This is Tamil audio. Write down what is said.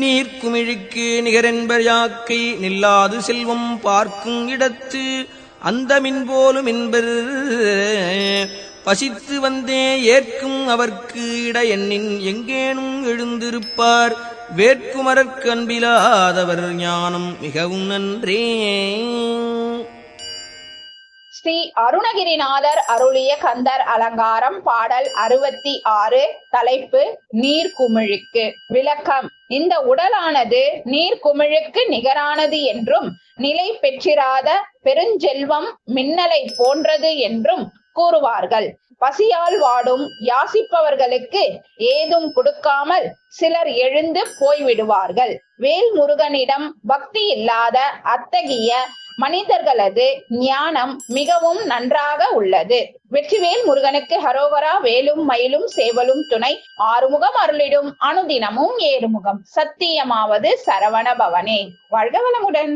நீர்க்குமிழிக்கு நிகரென்பர் யாக்கை நில்லாது செல்வம் பார்க்கும் இடத்து அந்தமின் மின்போலும் என்பர். பசித்து வந்தே ஏற்கும் அவர்க்கு இட எண்ணின் எங்கேனும் எழுந்திருப்பார். வேட்குமரற்கன்பிலாதவர் ஞானம் மிகவும் நன்றே. ஸ்ரீ அருணகிரிநாதர் அருளிய கந்தர் அலங்காரம் பாடல் அறுபத்தி ஆறு தலைப்பு நீர்க்குமிழுக்கு. விளக்கம். இந்த உடலானது நீர்க்குமிழுக்கு நிகரானது என்றும் நிலை பெற்றிராத பெருஞ்செல்வம் மின்னலை போன்றது என்றும் கூறுவார்கள். பசியால் வாடும் யாசிப்பவர்களுக்கு ஏதும் கொடுக்காமல் சிலர் எழுந்து போய்விடுவார்கள். வேல் முருகனிடம் பக்தி இல்லாத அத்தகைய மனிதர்களது ஞானம் மிகவும் நன்றாக உள்ளது. வெற்றிவேல் முருகனுக்கு ஹரோவரா வேலும் மயிலும் சேவலும் துணை ஆறுமுகம் அருளிடும். அனுதினமும் ஏறுமுகம். சத்தியமாவது சரவண பவனே. வாழ்க வளமுடன்.